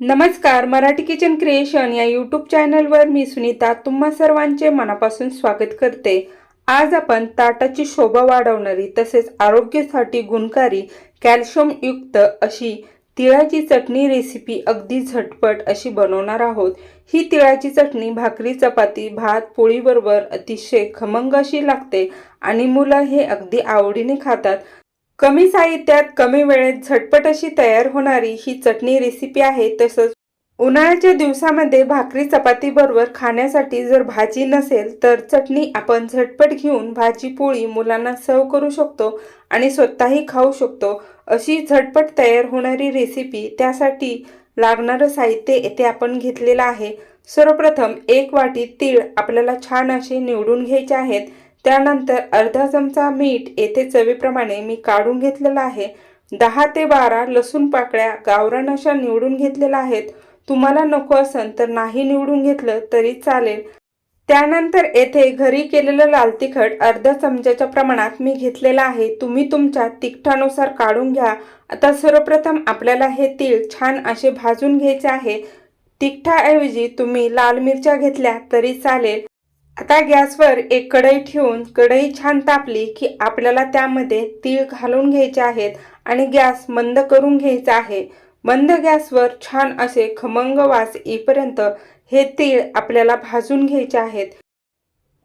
नमस्कार Marathi kitchen creation या YouTube चॅनलवर मी सुनीता तुम्हा सर्वांचे मनापासून स्वागत करते. आज आपण ताटाची शोभा वाढवणारी तसेच आरोग्यासाठी गुणकारी कॅल्शियमयुक्त अशी तिळाची चटणी रेसिपी अगदी झटपट अशी बनवणार आहोत. ही तिळाची चटणी भाकरी चपाती भात पोळीबरोबर अतिशय खमंग अशी लागते आणि मुलं हे अगदी आवडीने खातात. कमी साहित्यात कमी वेळेत झटपट अशी तयार होणारी ही चटणी रेसिपी आहे तसंच उन्हाळ्याच्या दिवसामध्ये भाकरी चपाती बरोबर खाण्यासाठी जर भाजी नसेल तर चटणी आपण झटपट घेऊन भाजी पोळी मुलांना सर्व करू शकतो आणि स्वतःही खाऊ शकतो. अशी झटपट तयार होणारी रेसिपी त्यासाठी लागणारं साहित्य येथे आपण घेतलेलं आहे. सर्वप्रथम एक वाटी तीळ आपल्याला छान असे निवडून घ्यायचे आहेत. त्यानंतर अर्धा चमचा मीठ येथे चवीप्रमाणे मी काढून घेतलेलं आहे. दहा ते बारा लसूण पाकळ्या गावरान अशा निवडून घेतलेल्या आहेत. तुम्हाला नको असेल तर नाही निवडून घेतलं तरी चालेल. त्यानंतर येथे घरी केलेलं लाल तिखट अर्ध्या चमच्याच्या प्रमाणात मी घेतलेलं आहे. तुम्ही तुमच्या तिखटानुसार काढून घ्या. आता सर्वप्रथम आपल्याला हे तीळ छान असे भाजून घ्यायचे आहे. तिखटाऐवजी तुम्ही लाल मिरच्या घेतल्या तरी चालेल. आता गॅसवर एक कढई ठेवून कढई छान तापली की आपल्याला त्यामध्ये तीळ घालून घ्यायचे आहेत आणि गॅस मंद करून घ्यायचा आहे. मंद गॅसवर छान असे खमंग वास येईपर्यंत हे तीळ आपल्याला भाजून घ्यायचे आहेत.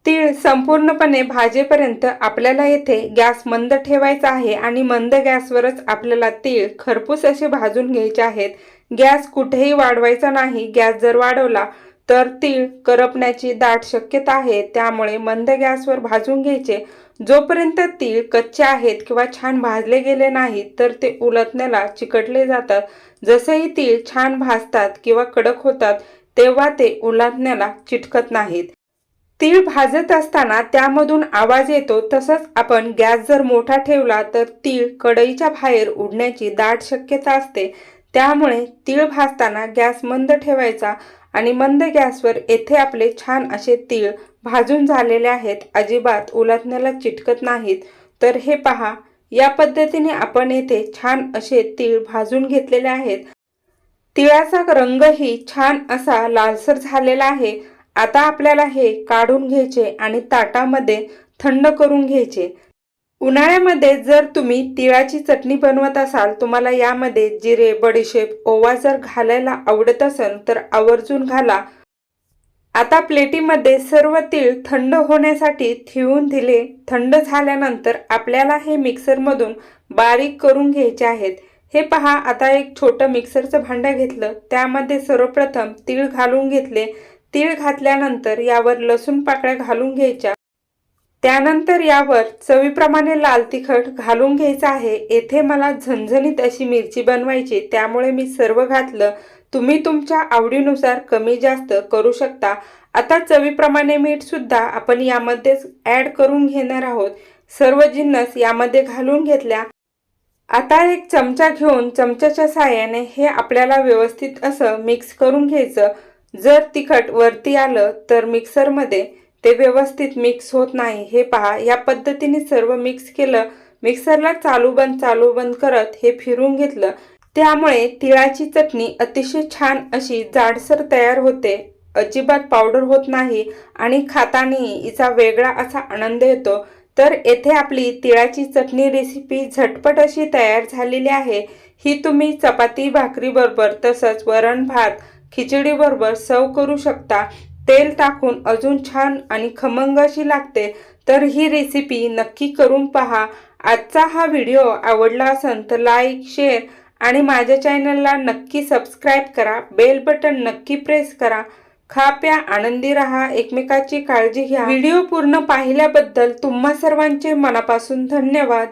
तीळ संपूर्णपणे भाजेपर्यंत आपल्याला येथे गॅस मंद ठेवायचा आहे आणि मंद गॅसवरच आपल्याला तीळ खरपूस असे भाजून घ्यायचे आहेत. गॅस कुठेही वाढवायचा नाही. गॅस जर वाढवला तर तीळ करपण्याची दाट शक्यता आहे. त्यामुळे मंद गॅसवर भाजून घ्यायचे. जोपर्यंत तीळ कच्चे आहेत किंवा छान भाजले गेले नाहीत तर ते उलटण्याला चिकटले जातात. जसेही तीळ छान भाजतात किंवा कडक होतात तेव्हा ते उलटण्याला चिटकत नाहीत. तीळ भाजत असताना त्यामधून आवाज येतो. तसंच आपण गॅस जर मोठा ठेवला तर तीळ कढईच्या बाहेर उडण्याची दाट शक्यता असते. त्यामुळे तीळ भाजताना गॅस मंद ठेवायचा. आणि मंद गॅसवर येथे आपले छान असे तीळ भाजून झालेले आहेत. अजिबात उलटण्याला चिटकत नाहीत. तर हे पहा या पद्धतीने आपण येथे छान असे तीळ भाजून घेतलेले आहेत. तिळाचा रंगही छान असा लालसर झालेला आहे. आता आपल्याला हे काढून घ्यायचे आणि ताटामध्ये थंड करून घ्यायचे. उन्हाळ्यामध्ये जर तुम्ही तिळाची चटणी बनवत असाल तुम्हाला यामध्ये जिरे बडीशेप ओवा जर घालायला आवडत असेल तर आवर्जून घाला. आता प्लेटीमध्ये सर्व तीळ थंड होण्यासाठी ठेवून दिले. थंड झाल्यानंतर आपल्याला हे मिक्सरमधून बारीक करून घ्यायचे आहेत. हे पहा आता एक छोटं मिक्सरचं भांडं घेतलं. त्यामध्ये सर्वप्रथम तीळ घालून घेतले. तीळ घातल्यानंतर यावर लसूण पाकळ्या घालून घ्यायच्या. त्यानंतर यावर चवीप्रमाणे लाल तिखट घालून घ्यायचं आहे. येथे मला झणझणीत अशी मिरची बनवायची त्यामुळे मी सर्व घातलं. तुम्ही तुमच्या आवडीनुसार कमी जास्त करू शकता. आता चवीप्रमाणे मीठ सुद्धा आपण यामध्येच ॲड करून घेणार आहोत. सर्व जिन्नस यामध्ये घालून घेतल्या. आता एक चमचा घेऊन चमच्याच्या साहाय्याने हे आपल्याला व्यवस्थित असं मिक्स करून घ्यायचं. जर तिखट वरती आलं तर मिक्सरमध्ये ते व्यवस्थित मिक्स होत नाही. हे पहा या पद्धतीने सर्व मिक्स केलं मिक्सरला चालू बंद चालू बंद करत हे फिरून घेतलं. त्यामुळे तिळाची चटणी अतिशय छान अशी जाडसर तयार होते. अजिबात पावडर होत नाही आणि खातानी हिचा वेगळा असा आनंद येतो. तर येथे आपली तिळाची चटणी रेसिपी झटपट अशी तयार झालेली आहे. ही तुम्ही चपाती भाकरीबरोबर तसंच वरण भात खिचडीबरोबर सव सर्व करू शकता. तेल टाकून अजून छान आणि खमंग अशी लागते तर ही रेसिपी नक्की करून पहा. आजचा हा व्हिडिओ आवडला असेल तर लाईक शेअर आणि माझ्या चॅनलला नक्की सबस्क्राईब करा. बेल बटन नक्की प्रेस करा. खा प्या आनंदी राहा एकमेकाची काळजी घ्या. व्हिडिओ पूर्ण पाहिल्याबद्दल तुम्हा सर्वांचे मनापासून धन्यवाद.